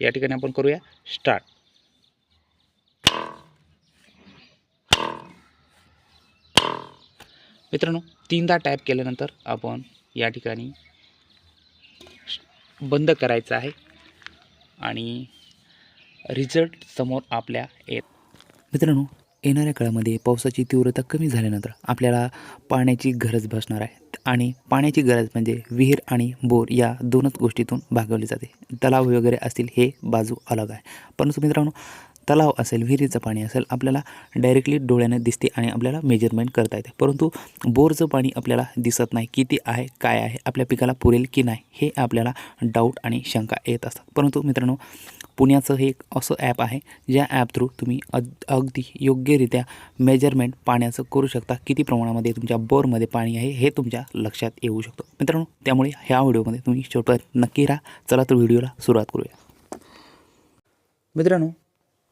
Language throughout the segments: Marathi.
या ठिकाणी आपण करूया स्टार्ट. मित्रांनो तीनदा टाईप केल्यानंतर आपण या ठिकाणी बंद करायचं आहे आणि रिझल्ट समोर आपल्या येत. मित्रांनो येणाऱ्या काळामध्ये पावसाची तीव्रता कमी झाल्यानंतर आपल्याला पाण्याची गरज भासणार आहे. आणि पाण्याची गरज म्हणजे विहीर आणि बोर या दोनच गोष्टीतून भागवली जाते. तलाव वगैरे असतील हे बाजू अलग आहे. परंतु मित्रांनो तलाव असेल विहिरीचं पाणी असेल आपल्याला डायरेक्टली डोळ्याने दिसते आणि आपल्याला मेजरमेंट करता येते. परंतु बोरचं पाणी आपल्याला दिसत नाही किती आहे काय आहे आपल्या पिकाला पुरेल की नाही हे आपल्याला डाऊट आणि शंका येत असतात. परंतु मित्रांनो पुण्याचं हे एक असं ॲप आहे ज्या ॲप थ्रू तुम्ही अग अगदी योग्यरित्या मेजरमेंट पाण्याचं करू शकता. किती प्रमाणामध्ये तुमच्या बोरमध्ये पाणी आहे हे तुमच्या लक्षात येऊ शकतं. मित्रांनो त्यामुळे ह्या व्हिडिओमध्ये तुम्ही शेवटपर्यंत नक्की राहा. चला तर व्हिडिओला सुरुवात करूया. मित्रांनो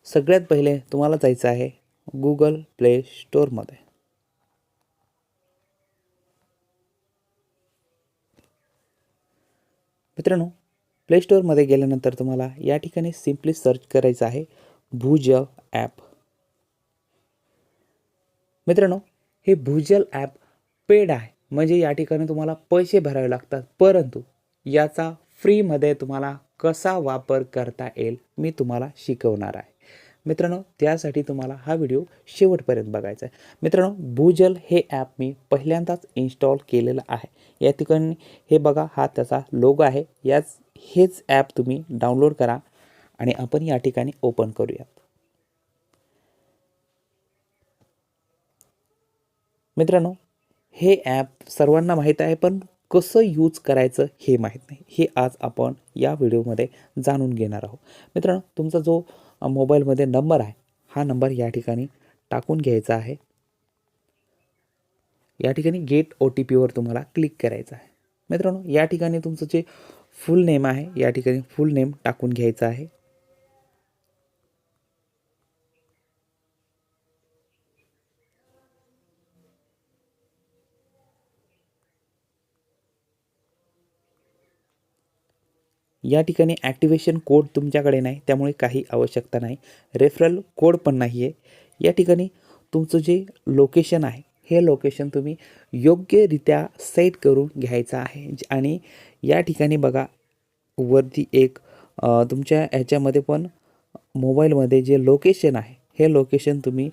सगळ्यात पहिले तुम्हाला जायचं आहे गुगल प्ले स्टोअरमध्ये मित्रांनो प्ले स्टोअरमध्ये गेल्यानंतर तुम्हाला या ठिकाणी सिम्पली सर्च करायचं आहे भूजल ॲप मित्रांनो हे भूजल ॲप पेड आहे. म्हणजे या ठिकाणी तुम्हाला पैसे भरावे लागतात. परंतु याचा फ्रीमध्ये तुम्हाला कसा वापर करता येईल मी तुम्हाला शिकवणार आहे. मित्रांनो त्यासाठी तुम्हाला हा व्हिडिओ शेवटपर्यंत बघायचा आहे. मित्रांनो भूजल हे ॲप मी पहिल्यांदाच इन्स्टॉल केलेलं आहे. या ठिकाणी हे बघा हा त्याचा लोगो आहे. याच हेच ॲप तुम्ही डाउनलोड करा आणि आपण या ठिकाणी ओपन करूयात. मित्रांनो हे ॲप सर्वांना माहीत आहे पण कसं यूज करायचं हे माहीत नाही. हे आज आपण या व्हिडिओमध्ये जाणून घेणार आहोत. मित्रांनो तुमचा जो मोबाईलमध्ये नंबर आहे हा नंबर या ठिकाणी टाकून घ्यायचा आहे. या ठिकाणी गेट ओ टी पीवर तुम्हाला क्लिक करायचं आहे. मित्रांनो या ठिकाणी तुमचं जे फुल नेम आहे. या ठिकाणी फुल नेम टाकून घ्यायचं आहे. या ठिकाणी ॲक्टिवेशन कोड तुमच्याकडे नाही त्यामुळे काही आवश्यकता नाही. रेफरल कोड पण नाही आहे या ठिकाणी तुमचं जे लोकेशन आहे हे लोकेशन तुम्ही योग्यरित्या सेट करून घ्यायचं आहे. ज- आणि या ठिकाणी बघा वरती एक तुमच्या ह्याच्यामध्ये पण मोबाईलमध्ये जे लोकेशन आहे हे लोकेशन तुम्ही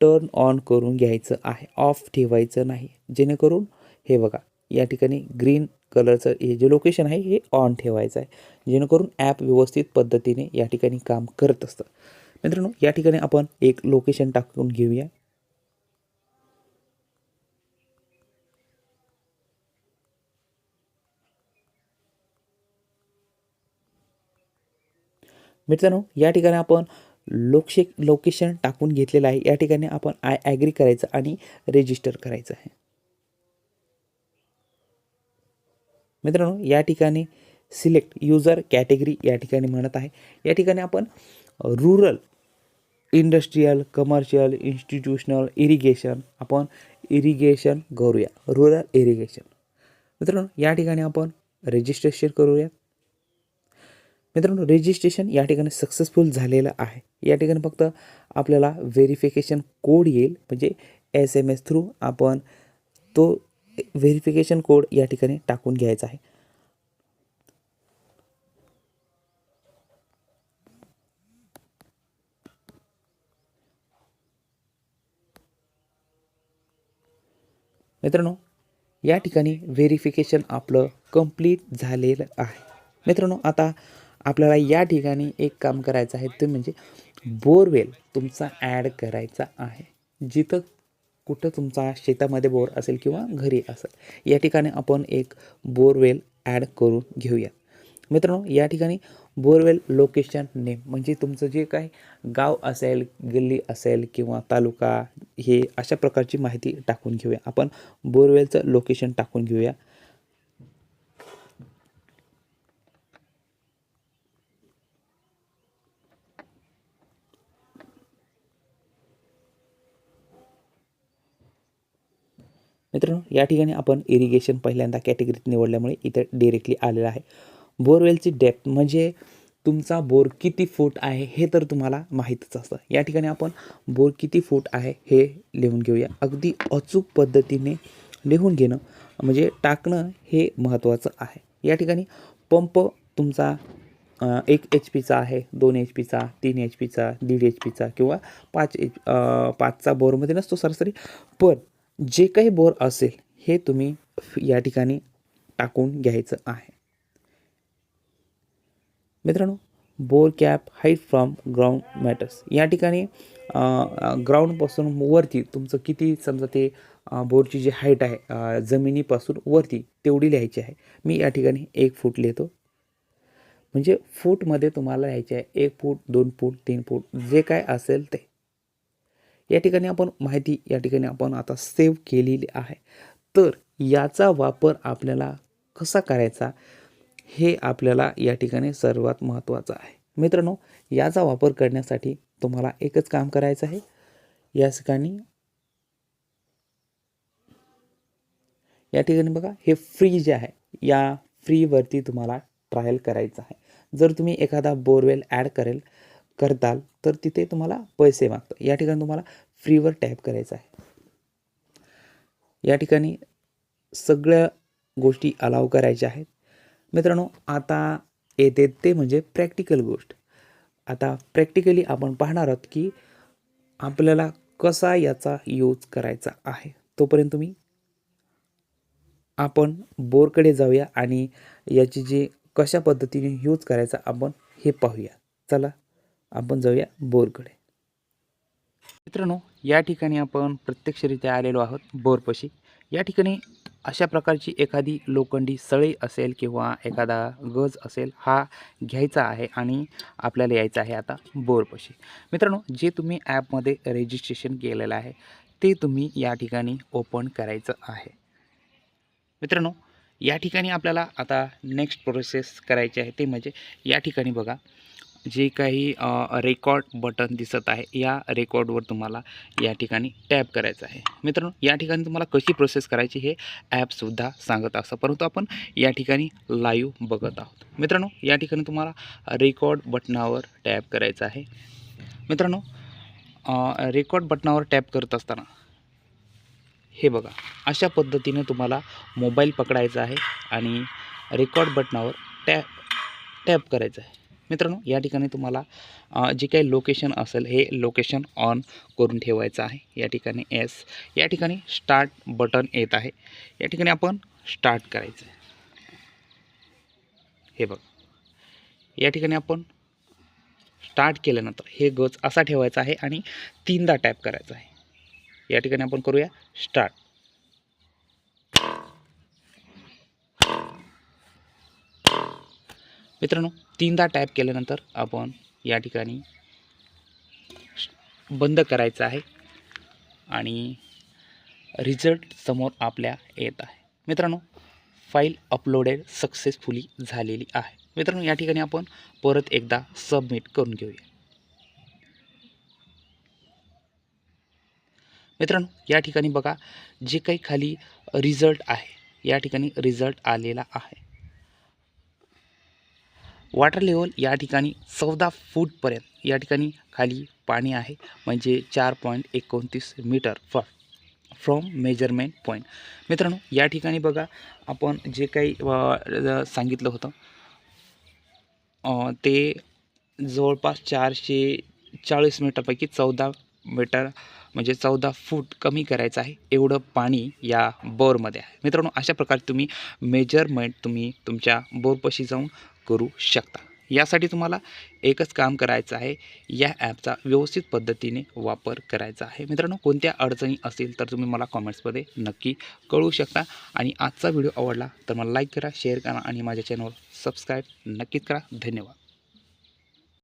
टर्न ऑन करून घ्यायचं आहे. ऑफ ठेवायचं नाही. जेणेकरून हे बघा या ठिकाणी ग्रीन कलरचं हे जे लोकेशन आहे हे ऑन ठेवायचं आहे. जेणेकरून ॲप व्यवस्थित पद्धतीने या ठिकाणी काम करत असतं. मित्रांनो या ठिकाणी आपण एक लोकेशन टाकून घेऊया. मित्रांनो या ठिकाणी आपण लोकशे लोकेशन टाकून घेतलेलं आहे. या ठिकाणी आपण आय ॲग्री करायचं आणि रजिस्टर करायचं आहे. मित्रांनो या ठिकाणी सिलेक्ट युजर कॅटेगरी या ठिकाणी म्हणत आहे. या ठिकाणी आपण rural industrial commercial institutional irrigation आपण इरिगेशन करूया. रुरल इरिगेशन मित्रांनो या ठिकाणी आपण रजिस्ट्रेशन करूया मित्रांनो रजिस्ट्रेशन या ठिकाणी सक्सेसफुल झालेलं आहे. या ठिकाणी फक्त आपल्याला व्हेरिफिकेशन कोड येईल. म्हणजे एस एम एस थ्रू आपण तो व्हेरिफिकेशन कोड या ठिकाणी टाकून घ्यायचा आहे. मित्रांनो या ठिकाणी व्हेरिफिकेशन आपलं कंप्लीट झालेलं आहे. मित्रांनो आता आपल्याला या ठिकाणी एक काम करायचं आहे. ते म्हणजे बोरवेल तुमचा ॲड करायचा आहे. जिथं कुठं तुमचा शेतामध्ये बोर असेल किंवा घरी असेल या ठिकाणी आपण एक बोरवेल ॲड करून घेऊया. मित्रांनो या ठिकाणी बोरवेल लोकेशन नेम म्हणजे तुमचं जे काही गाव असेल गल्ली असेल किंवा तालुका हे अशा प्रकारची माहिती टाकून घेऊया. आपण बोरवेलचं लोकेशन टाकून घेऊया. मित्रांनो या ठिकाणी आपण इरिगेशन पहिल्यांदा कॅटेगरीत निवडल्यामुळे इथे डिरेक्टली आलेलं आहे. बोरवेलची डेप्थ म्हणजे तुमचा बोर किती फूट आहे हे तर तुम्हाला माहीतच असतं. या ठिकाणी आपण बोर किती फूट आहे हे लिहून घेऊया. अगदी अचूक पद्धतीने लिहून घेणं म्हणजे टाकणं हे महत्त्वाचं आहे. या ठिकाणी पंप तुमचा एक एच पीचा आहे दोन एच पीचा तीन एच पीचा दीड एच पीचा किंवा पाच एच पाचचा बोरमध्ये नसतो सरासरी. पण जे काही बोर असेल हे तुम्ही या ठिकाणी टाकून घ्यायचं आहे. मित्रांनो bore cap height from ground matters या ठिकाणी ग्राउंडपासून वरती तुमचं किती समजा ते बोरची जी हाईट आहे जमिनीपासून वरती तेवढी लिहायची आहे. मी या ठिकाणी एक फूट लिहितो. म्हणजे फूटमध्ये तुम्हाला लिहायचे आहे एक फूट दोन फूट तीन फूट जे काय असेल ते. या ठिकाणी आपण माहिती या ठिकाणी आपण आता सेव्ह केलेली आहे. तर याचा वापर आपल्याला कसा करायचा? हे आपल्याला या ठिकाणी सर्वात महत्त्वाचं आहे. मित्रांनो याचा वापर करण्यासाठी तुम्हाला एकच काम करायचं आहे. या ठिकाणी या ठिकाणी बघा हे फ्री जे आहे या फ्रीवरती तुम्हाला ट्रायल करायचं आहे. जर तुम्ही एखादा बोरवेल ॲड करेल करताल तर तिथे तुम्हाला पैसे मागतं या ठिकाणी तुम्हाला फ्रीवर टॅप करायचं आहे. या ठिकाणी सगळ्या गोष्टी अलाव करायच्या आहेत. मित्रांनो आता येते ते म्हणजे प्रॅक्टिकल गोष्ट. आता प्रॅक्टिकली आपण पाहणार आहोत की आपल्याला कसा याचा यूज करायचा आहे. तोपर्यंत तुम्ही आपण बोरकडे जाऊया आणि याची जी कशा पद्धतीने यूज करायचा आपण हे पाहूया. चला आपण जाऊया बोरकडे. मित्रांनो या ठिकाणी आपण प्रत्यक्षरित्या आलेलो आहोत बोरपशी. या ठिकाणी अशा प्रकारची एखादी लोखंडी सळी असेल किंवा एखादा गज असेल हा घ्यायचा आहे आणि आपल्याला यायचं आहे आता बोरपशी. मित्रांनो जे तुम्ही ॲपमध्ये रेजिस्ट्रेशन केलेलं आहे ते तुम्ही या ठिकाणी ओपन करायचं आहे. मित्रांनो या ठिकाणी आपल्याला आता नेक्स्ट प्रोसेस करायची आहे ते म्हणजे या ठिकाणी बघा. जे काही रेकॉर्ड बटन दिसत आहे या रेकॉर्डवर तुम्हाला या ठिकाणी टॅप करायचं आहे. मित्रांनो या ठिकाणी तुम्हाला कशी प्रोसेस करायची हे ॲपसुद्धा सांगत असतं. परंतु आपण या ठिकाणी लाईव्ह बघत आहोत. मित्रांनो या ठिकाणी तुम्हाला रेकॉर्ड बटनावर टॅप करायचं आहे. मित्रांनो रेकॉर्ड बटनावर टॅप करत असताना हे बघा अशा पद्धतीने तुम्हाला मोबाईल पकडायचा आहे आणि रेकॉर्ड बटनावर टॅप टॅप करायचं आहे. मित्रांनो या ठिकाणी तुम्हाला जे काही लोकेशन असेल हे लोकेशन ऑन करून ठेवायचं आहे. या ठिकाणी एस या ठिकाणी स्टार्ट बटन येत आहे. या ठिकाणी आपण स्टार्ट करायचं आहे. हे बघा. या ठिकाणी आपण स्टार्ट केल्यानंतर हे गज असा ठेवायचा आहे आणि तीनदा टॅप करायचा आहे. या ठिकाणी आपण करूया स्टार्ट मित्रांनो तीनदा टॅप केल्यानंतर आपण या ठिकाणी बंद करायचं आहे आणि रिझल्ट समोर आपल्या येत आहे. मित्रांनो फाईल अपलोडेड सक्सेसफुली झालेली आहे. मित्रांनो या ठिकाणी आपण परत एकदा सबमिट करून घेऊया. मित्रांनो या ठिकाणी बघा जे काही खाली रिझल्ट आहे या ठिकाणी रिझल्ट आलेला आहे. वॉटर लेवल या ठिकाणी चौदा फूटपर्यंत या ठिकाणी खाली पाणी आहे म्हणजे चार पॉईंट एकोणतीस मीटर फ फ्रॉम मेजरमेंट पॉईंट मित्रांनो या ठिकाणी बघा आपण जे काही सांगितलं होतं ते जवळपास चारशे चाळीस मीटरपैकी चौदा मीटर म्हणजे चौदा फूट कमी करायचं आहे एवढं पाणी या बोरमध्ये आहे. मित्रांनो अशा प्रकारे तुम्ही मेजरमेंट तुम्ही तुमच्या बोरपाशी जाऊन करू शकता. यासाठी तुम्हाला एकच काम करायचं आहे या ॲपचा व्यवस्थित पद्धतीने वापर करायचा आहे. मित्रांनो कोणत्या अडचणी असतील तर तुम्ही मला कॉमेंट्समध्ये नक्की कळवू शकता. आणि आजचा व्हिडिओ आवडला तर मला लाईक करा शेअर करा आणि माझ्या चॅनलवर सबस्क्राईब नक्कीच करा. धन्यवाद.